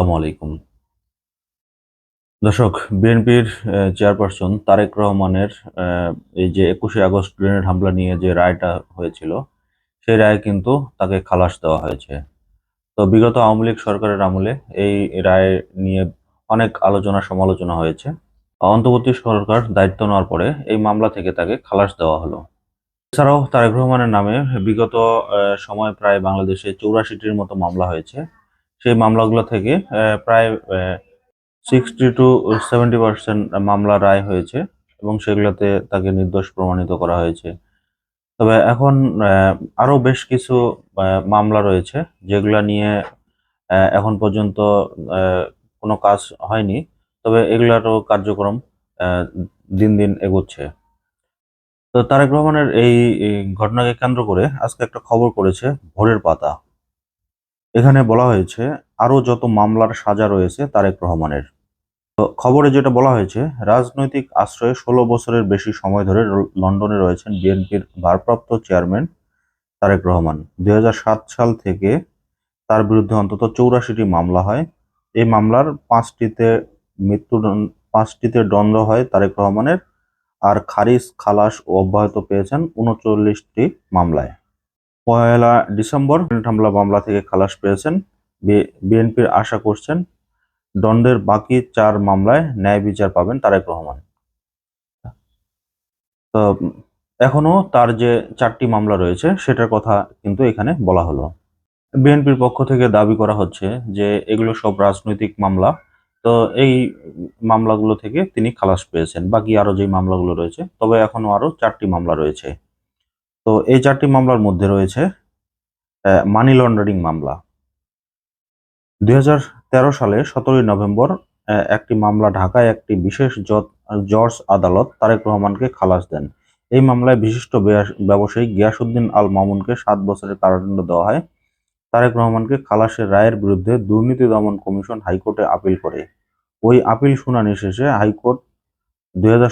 আসসালামু আলাইকুম। দর্শক, বিএনপির চেয়ারপারসন তারেক রহমানের এই যে একুশে আগস্ট গ্রেনেড হামলা নিয়ে যে রায়টা হয়েছিল, সেই রায়ে কিন্তু তাকে খালাস দেওয়া হয়েছে। তো বিগত আওয়ামী লীগ সরকারের আমলে এই রায় নিয়ে অনেক আলোচনা সমালোচনা হয়েছে। অন্তর্বর্তী সরকার দায়িত্ব নেওয়ার পরে এই মামলা থেকে তাকে খালাস দেওয়া হলো। এছাড়াও তারেক রহমানের নামে বিগত সময় প্রায় বাংলাদেশে চৌরাশিটির মতো মামলা হয়েছে। সেই মামলাগুলো থেকে প্রায় সিক্সটি টু সেভেন্টি পার্সেন্ট মামলা রায় হয়েছে এবং সেগুলোতে তাকে নির্দোষ প্রমাণিত করা হয়েছে। তবে এখন আহ, আরও বেশ কিছু মামলা রয়েছে যেগুলা নিয়ে এখন পর্যন্ত কোনো কাজ হয়নি। তবে এগুলারও কার্যক্রম দিন দিন এগোচ্ছে। তো তারেক রহমানের এই ঘটনাকে কেন্দ্র করে আজকে একটা খবর করেছে ভোরের পাতা। এখানে বলা হয়েছে আরও যত মামলার সাজা রয়েছে তারেক রহমানের। খবরে যেটা বলা হয়েছে, রাজনৈতিক আশ্রয়ে ষোলো বছরের বেশি সময় ধরে লন্ডনে রয়েছেন বিএনপির ভারপ্রাপ্ত চেয়ারম্যান তারেক রহমান। দুই হাজার সাত সাল থেকে তার বিরুদ্ধে অন্তত চৌরাশিটি মামলা হয়। এই মামলার পাঁচটিতে মৃত্যু পাঁচটিতে দণ্ড হয় তারেক রহমানের, আর খারিজ, খালাস ও অব্যাহত পেয়েছেন উনচল্লিশটি মামলায়। পয়লা ডিসেম্বর হামলা মামলা থেকে খালাস পেয়েছেন। বিএনপির আশা করছেন দণ্ডের বাকি চার মামলায় ন্যায় বিচার পাবেন তারেক রহমান। তো, এখনও তার যে চারটি মামলা রয়েছে, সেটার কথা কিন্তু এখানে বলা হলো। বিএনপির পক্ষ থেকে দাবি করা হচ্ছে যে, এগুলো সব রাজনৈতিক মামলা। তো, এই মামলাগুলো থেকে তিনি খালাস পেয়েছেন। বাকি আরও যে মামলাগুলো রয়েছে, তবে এখনও আরও চারটি মামলা রয়েছে। তো এই চারটি মামলার মধ্যে রয়েছে মানি লন্ডারিং মামলা। দুই হাজার তেরো সালে সতেরোই নভেম্বর একটি মামলা ঢাকায় একটি বিশেষ জজ আদালত তারেক রহমানকে খালাস দেন। এই মামলায় বিশিষ্ট বেয়া- ব্যবসায়ী গিয়াসুদ্দিন আল মামুনকে সাত বছরের কারাদণ্ড দেওয়া হয়। তারেক রহমানকে খালাসের রায়ের বিরুদ্ধে দুর্নীতি দমন কমিশন হাইকোর্টে আপিল করে। ওই আপিল শুনানি শেষে হাইকোর্ট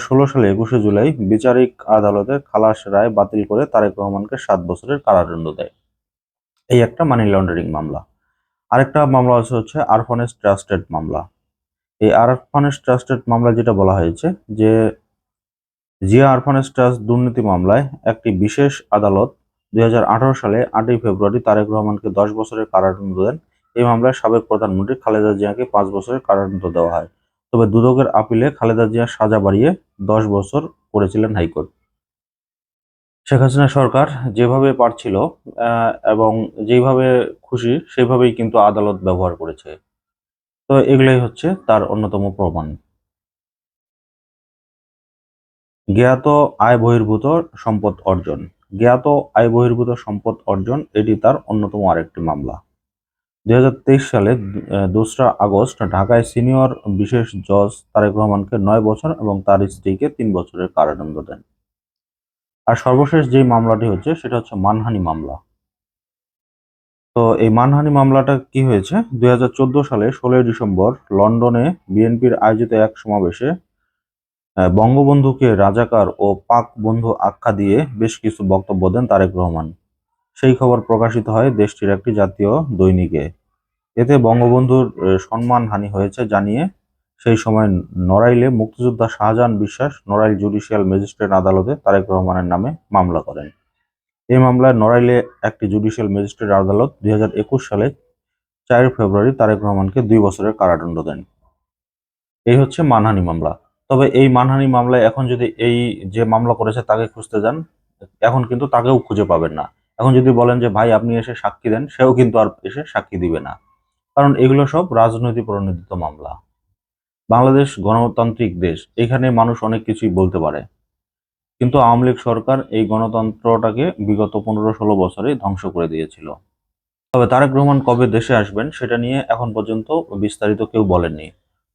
ষোলো সালে একুশে জুলাই বিচারিক আদালতে খালাস রায় বাতিল করে তারেক রহমানকে সাত বছরের কারাদণ্ড দেয়। এই একটা মানি লন্ডারিং মামলা। আরেকটা মামলা আছে হচ্ছে আরফানেস ট্রাস্টেড মামলা। এই আরফানেস ট্রাস্টেড মামলা যেটা বলা হয়েছে যে জিয়া আরফানেস ট্রাস্ট দুর্নীতি মামলায় একটি বিশেষ আদালত দুই হাজার আঠারো সালে আটই ফেব্রুয়ারি তারেক রহমানকে দশ বছরের কারাদণ্ড দেন। এই মামলায় সাবেক প্রধানমন্ত্রী খালেদা জিয়াকে পাঁচ বছরের কারাদণ্ড দেওয়া হয়। তবে দুদকের আপিলে খালেদা জিয়া সাজা বাড়িয়ে দশ বছর করেছিলেন হাইকোর্ট। শেখ হাসিনা সরকার যেভাবে পারছিল এবং যেভাবে খুশি, সেভাবেই কিন্তু আদালত ব্যবহার করেছে। তো এগুলাই হচ্ছে তার অন্যতম প্রমাণ। জ্ঞাত আয় বহির্ভূত সম্পদ অর্জন। জ্ঞাত আয় বহির্ভূত সম্পদ অর্জন, এটি তার অন্যতম আরেকটি মামলা। দুই হাজার তেইশ সালে দোসরা আগস্ট ঢাকায় সিনিয়র বিশেষ জজ তারেক রহমানকে নয় বছর এবং তার স্ত্রীকে তিন বছরের কারাদণ্ড দেন। আর সর্বশেষ যে মামলাটি হচ্ছে, সেটা হচ্ছে মানহানি মামলা। তো এই মানহানি মামলাটা কি হয়েছে? দুই হাজার চোদ্দ সালে ষোলোই ডিসেম্বর লন্ডনে বিএনপির আয়োজিত এক সমাবেশে বঙ্গবন্ধুকে রাজাকার ও পাক বন্ধু আখ্যা দিয়ে বেশ কিছু বক্তব্য দেন তারেক রহমান। সেই খবর প্রকাশিত হয় দেশটির একটি জাতীয় দৈনিকে। এতে বঙ্গবন্ধুর সম্মানহানি হয়েছে জানিয়ে সেই সময় নড়াইলে মুক্তিযোদ্ধা শাহজাহান বিশ্বাস নড়াইল জুডিশিয়াল ম্যাজিস্ট্রেট আদালতে তারেক রহমানের নামে মামলা করেন। এই মামলায় নড়াইলে একটি জুডিশিয়াল ম্যাজিস্ট্রেট আদালত দুই হাজার একুশ সালে চার ফেব্রুয়ারি তারেক রহমানকে দুই বছরের কারাদণ্ড দেন। এই হচ্ছে মানহানি মামলা। তবে এই মানহানি মামলায় এখন যদি এই যে মামলা করেছে তাকে খুঁজতে যান, এখন কিন্তু তাকেও খুঁজে পাবেন না। এখন যদি বলেন যে, ভাই, আপনি এসে সাক্ষী দেন, সেও কিন্তু আর এসে সাক্ষী দিবে না। কারণ এগুলো সব রাজনৈতিক প্রণোদিত মামলা। বাংলাদেশ গণতান্ত্রিক দেশ, এখানে মানুষ অনেক কিছুই বলতে পারে। কিন্তু আওয়ামী লীগ সরকার এই গণতন্ত্রটাকে বিগত পনেরো ষোলো বছরে ধ্বংস করে দিয়েছিল। তবে তারেক রহমান কবে দেশে আসবেন সেটা নিয়ে এখন পর্যন্ত বিস্তারিত কেউ বলেননি।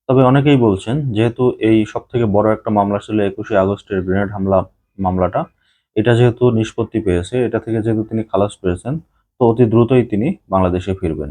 তবে অনেকেই বলছেন, যেহেতু এই সব থেকে বড় একটা মামলা ছিল একুশে আগস্টের গ্রেনেড হামলা মামলাটা, এটা যেহেতু নিষ্পত্তি পেয়েছে, এটা থেকে যেহেতু তিনি খালাস পেয়েছেন, তো অতি দ্রুতই তিনি বাংলাদেশে ফিরবেন।